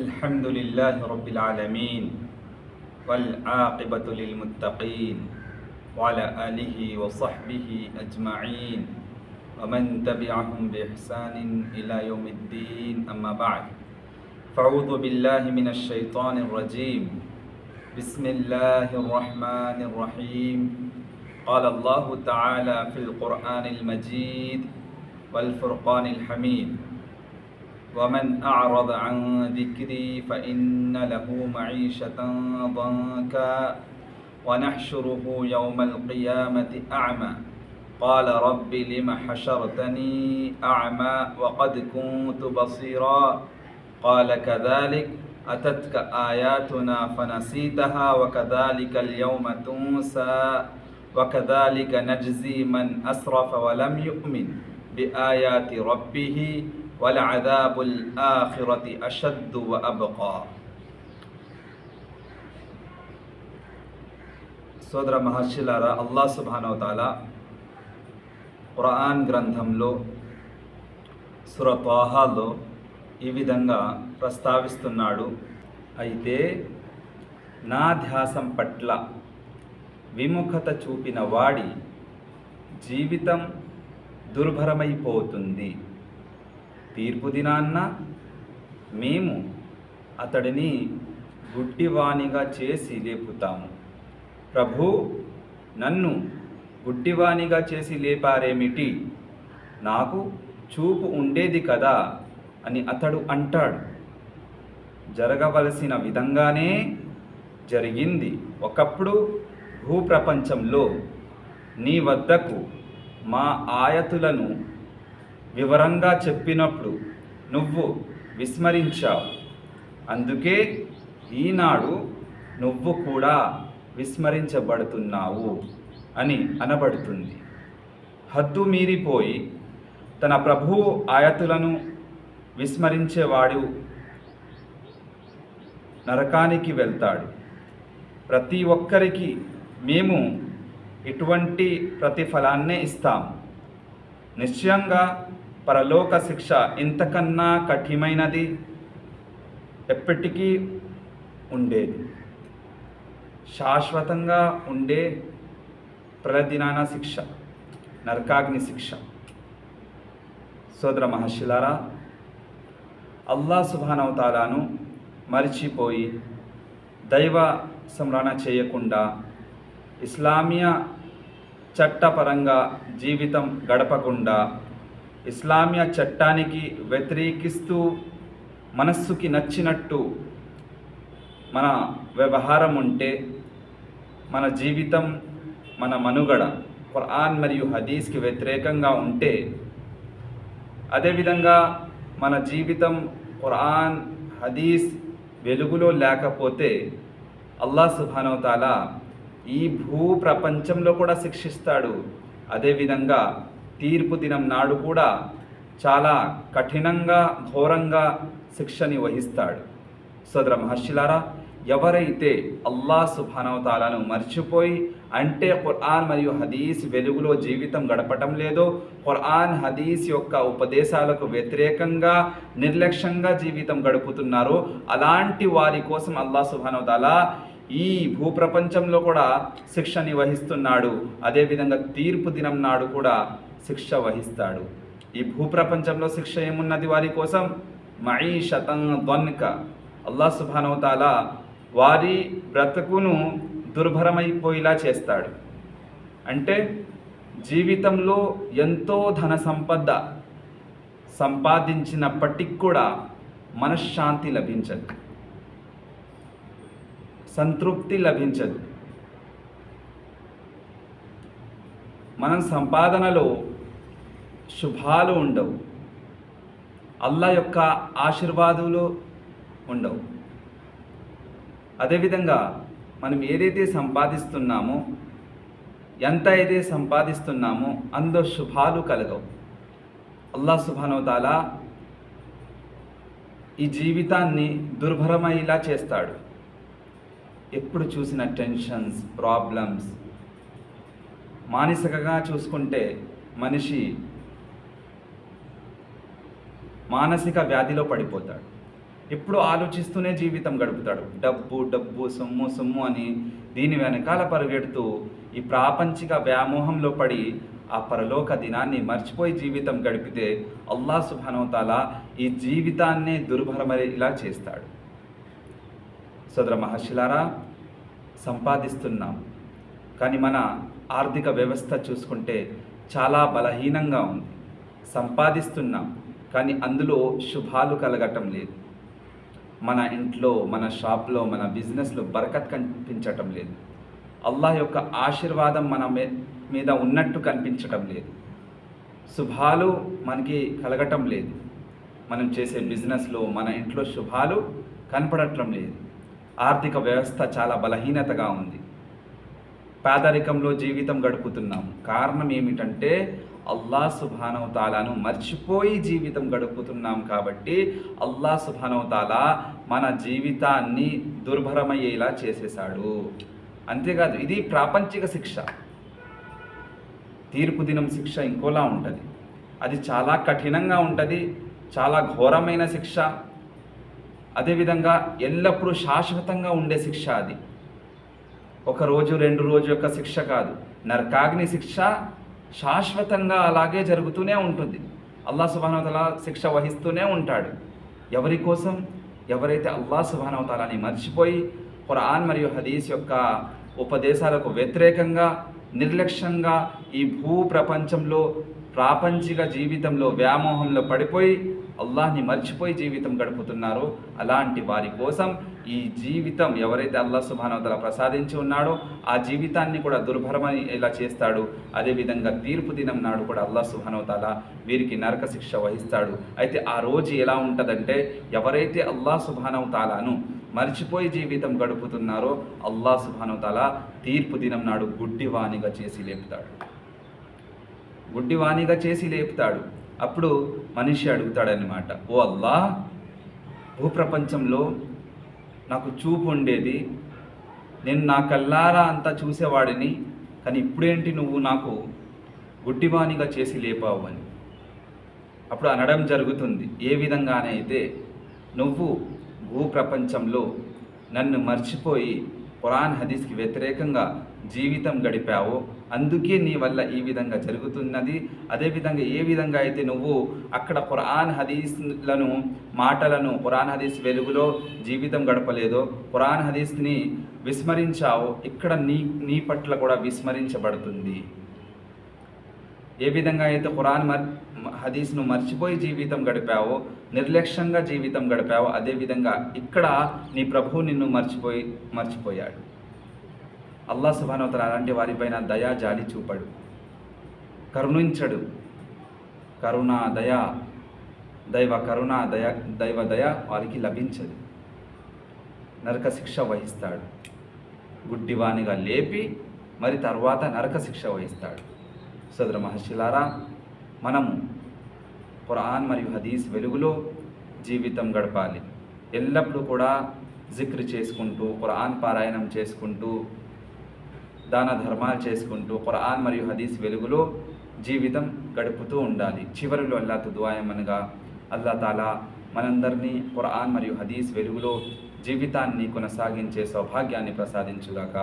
الحمد لله رب العالمين والعاقبة للمتقين وعلى آله وصحبه أجمعين ومن تبعهم بإحسان إلى يوم الدين. أما بعد فأعوذ بالله من الشيطان الرجيم. بسم الله الرحمن الرحيم. قال الله تعالى في القرآن المجيد والفرقان الحميد. ومن أعرض عن ذكري فإن له معيشة ضنكا ونحشره يوم القيامة أعمى. قال رب لم حشرتني أعمى وقد كنت بصيرا. قال كذلك أتتك آياتنا فنسيتها وكذلك اليوم تنسى وكذلك نجزي من أسرف ولم يؤمن بآيات ربه వలఅదాబుల్ ఆఖిరతి అషద్దు వ సోదర మహర్షులారా అల్లా సుబానవతాల ఖురాన్ గ్రంథంలో సురతోహాలో ఈ విధంగా ప్రస్తావిస్తున్నాడు. అయితే నా ధ్యాసం పట్ల విముఖత చూపిన వాడి జీవితం దుర్భరమైపోతుంది. తీర్పు దినాన్న మేము అతడిని గుడ్డివాణిగా చేసి లేపుతాము. ప్రభు నన్ను గుడ్డివాణిగా చేసి లేపారేమిటి? నాకు చూపు ఉండేది కదా అని అతడు అంటాడు. జరగవలసిన విధంగానే జరిగింది. ఒకప్పుడు భూప్రపంచంలో నీ వద్దకు మా ఆయతులను వివరంగా చెప్పినప్పుడు నువ్వు విస్మరించావు. అందుకే ఈనాడు నువ్వు కూడా విస్మరించబడుతున్నావు అని అనబడుతుంది. హద్దు మీరిపోయి తన ప్రభువు ఆయతులను విస్మరించేవాడు నరకానికి వెళ్తాడు. ప్రతి ఒక్కరికి మేము ఇటువంటి ప్రతిఫలాన్నే ఇస్తాం. నిశ్చయంగా పరలోక శిక్ష ఇంతకన్నా కఠినమైనది ఎప్పటికీ ఉండేది. శాశ్వతంగా ఉండే ప్రతిదినాన శిక్ష నరకాగ్ని శిక్ష. సోదర మహర్షిలారా అల్లా సుభానవతారాను మరిచిపోయి దైవ స్మరణ చేయకుండా ఇస్లామియా చట్టపరంగా జీవితం గడపకుండా ఇస్లామియా చట్టానికి వ్యతిరేకిస్తూ మనస్సుకి నచ్చినట్టు మన వ్యవహారం ఉంటే మన జీవితం మన మనుగడ ఖురాన్ మరియు హదీస్కి వ్యతిరేకంగా ఉంటే అదేవిధంగా మన జీవితం ఖురాన్ హదీస్ వెలుగులో లేకపోతే అల్లా సుభానవతాల ఈ భూ ప్రపంచంలో కూడా శిక్షిస్తాడు. అదేవిధంగా తీర్పు దినం నాడు కూడా చాలా కఠినంగా ఘోరంగా శిక్షని వహిస్తాడు. సోదర మహర్షిలారా ఎవరైతే అల్లా సుభానవతాలను మర్చిపోయి అంటే ఖుర్ఆన్ మరియు హదీస్ వెలుగులో జీవితం గడపటం లేదో ఖుర్ఆన్ హదీస్ యొక్క ఉపదేశాలకు వ్యతిరేకంగా నిర్లక్ష్యంగా జీవితం గడుపుతున్నారో అలాంటి వారి కోసం అల్లా సుభానవతాల ఈ భూప్రపంచంలో కూడా శిక్షని వహిస్తున్నాడు. అదేవిధంగా తీర్పు దినం నాడు కూడా శిక్ష వహిస్తాడు. ఈ భూప్రపంచంలో శిక్ష ఏమున్నది వారి కోసం? మై శతం ధ్వన్క అల్లా సుభానవతాల వారి బ్రతుకును దుర్భరమైపోయేలా చేస్తాడు. అంటే జీవితంలో ఎంతో ధన సంపద సంపాదించినప్పటికి కూడా మనశ్శాంతి లభించదు. సంతృప్తి లభించదు. మనం సంపాదనలో శుభాలు ఉండవు. అల్లా యొక్క ఆశీర్వాదాలు ఉండవు. అదేవిధంగా మనం ఏదైతే సంపాదిస్తున్నామో ఎంత అయితే సంపాదిస్తున్నామో అందులో శుభాలు కలగవు. అల్లా సుభానవతాల ఈ జీవితాన్ని దుర్భరమయ్యేలా చేస్తాడు. ఎప్పుడు చూసిన టెన్షన్స్ ప్రాబ్లమ్స్ మానసికగా చూసుకుంటే మనిషి మానసిక వ్యాధిలో పడిపోతాడు. ఎప్పుడు ఆలోచిస్తూనే జీవితం గడుపుతాడు. డబ్బు డబ్బు సొమ్ము సొమ్ము అని దీని వెనకాల పరుగెడుతూ ఈ ప్రాపంచిక వ్యామోహంలో పడి ఆ పరలోక దినాన్ని మర్చిపోయి జీవితం గడిపితే అల్లా సుభానవతాల ఈ జీవితాన్నే ఇలా చేస్తాడు. సోదర మహర్షిలారా సంపాదిస్తున్నాం. కానీ మన ఆర్థిక వ్యవస్థ చూసుకుంటే చాలా బలహీనంగా ఉంది. సంపాదిస్తున్నాం కానీ అందులో శుభాలు కలగటం లేదు. మన ఇంట్లో మన షాప్లో మన బిజినెస్లో బరకత్ కనిపించటం లేదు. అల్లాహ్ యొక్క ఆశీర్వాదం మన మీ మీద ఉన్నట్టు కనిపించటం లేదు. శుభాలు మనకి కలగటం లేదు. మనం చేసే బిజినెస్లో మన ఇంట్లో శుభాలు కనపడటం లేదు. ఆర్థిక వ్యవస్థ చాలా బలహీనతగా ఉంది. పేదరికంలో జీవితం గడుపుతున్నాం. కారణం ఏమిటంటే అల్లా సుభానవ తాలాను మర్చిపోయి జీవితం గడుపుతున్నాం కాబట్టి అల్లా సుభానవ తాలా మన జీవితాన్ని దుర్భరమయ్యేలా చేసేశాడు. అంతేకాదు ఇది ప్రాపంచిక శిక్ష. తీర్పు దినం శిక్ష ఇంకోలా ఉంటుంది. అది చాలా కఠినంగా ఉంటుంది చాలా ఘోరమైన శిక్ష. అదేవిధంగా ఎల్లప్పుడూ శాశ్వతంగా ఉండే శిక్ష అది. ఒక రోజు రెండు రోజు యొక్క శిక్ష కాదు. నరకాగ్ని శిక్ష శాశ్వతంగా అలాగే జరుగుతూనే ఉంటుంది. అల్లా సుబానవతల శిక్ష వహిస్తూనే ఉంటాడు. ఎవరి కోసం? ఎవరైతే అల్లా సుబానవతాలని మర్చిపోయి ఖురాన్ మరియు హదీస్ యొక్క ఉపదేశాలకు వ్యతిరేకంగా నిర్లక్ష్యంగా ఈ భూ ప్రపంచంలో ప్రాపంచిక జీవితంలో వ్యామోహంలో పడిపోయి అల్లాహ్ని మర్చిపోయి జీవితం గడుపుతున్నారో అలాంటి వారి కోసం ఈ జీవితం ఎవరైతే అల్లా సుభానవతల ప్రసాదించి ఉన్నాడో ఆ జీవితాన్ని కూడా దుర్భరమని ఇలా చేస్తాడు. అదేవిధంగా తీర్పు దినం నాడు కూడా అల్లా సుభానవతల వీరికి నరక శిక్ష వహిస్తాడు. అయితే ఆ రోజు ఎలా ఉంటుందంటే ఎవరైతే అల్లాహ్ సుభానవతాలను మర్చిపోయి జీవితం గడుపుతున్నారో అల్లాహ్ సుభానవతల తీర్పు దినం నాడు గుడ్డివాణిగా చేసి లేపుతాడు. గుడ్డివాణిగా చేసి లేపుతాడు. అప్పుడు మనిషి అడుగుతాడనమాట ఓ అల్లా భూప్రపంచంలో నాకు చూపు ఉండేది. నేను నా కల్లారా అంతా చూసేవాడిని కానీ ఇప్పుడేంటి నువ్వు నాకు గుడ్డివాణిగా చేసి లేపావు అని. అప్పుడు అనడం జరుగుతుంది. ఏ విధంగానైతే నువ్వు భూప్రపంచంలో నన్ను మర్చిపోయి ఖురాన్ హదీస్కి వ్యతిరేకంగా జీవితం గడిపావో. అందుకే నీ వల్ల ఈ విధంగా జరుగుతున్నది. అదేవిధంగా ఏ విధంగా అయితే నువ్వు అక్కడ ఖురాన్ హదీస్లను మాటలను ఖురాన్ హదీస్ వెలుగులో జీవితం గడపలేదో ఖురాన్ హదీస్ని విస్మరించావో ఇక్కడ నీ నీ పట్ల కూడా విస్మరించబడుతుంది. ఏ విధంగా అయితే ఖురాన్ మర్ హదీస్ను మర్చిపోయి జీవితం గడిపావో నిర్లక్ష్యంగా జీవితం గడిపావో అదేవిధంగా ఇక్కడ నీ ప్రభువు నిన్ను మర్చిపోయి మర్చిపోయాడు. అల్లా సుబానవతల అలాంటి వారిపైన దయా జాలి చూపడు. కరుణించడు. కరుణ దయ దైవ కరుణ దయ దైవ దయ వారికి లభించదు. నరక శిక్ష వహిస్తాడు. గుడ్డివానిగా లేపి మరి తర్వాత నరక శిక్ష వహిస్తాడు. సదర మహర్షిలారా మనము ఖురాన్ మరియు హదీస్ వెలుగులో జీవితం గడపాలి. ఎల్లప్పుడూ కూడా జిక్రు చేసుకుంటూ ఖురాన్ పారాయణం చేసుకుంటూ దాన ధర్మాలు చేసుకుంటూ ఖురాన్ మరియు హదీస్ వెలుగులో జీవితం గడుపుతూ ఉండాలి. చివరిలో అల్లా తుదువాయమనగా అల్లా తాలా మనందరినీ ఖురాన్ మరియు హదీస్ వెలుగులో జీవితాన్ని కొనసాగించే సౌభాగ్యాన్ని ప్రసాదించుగాక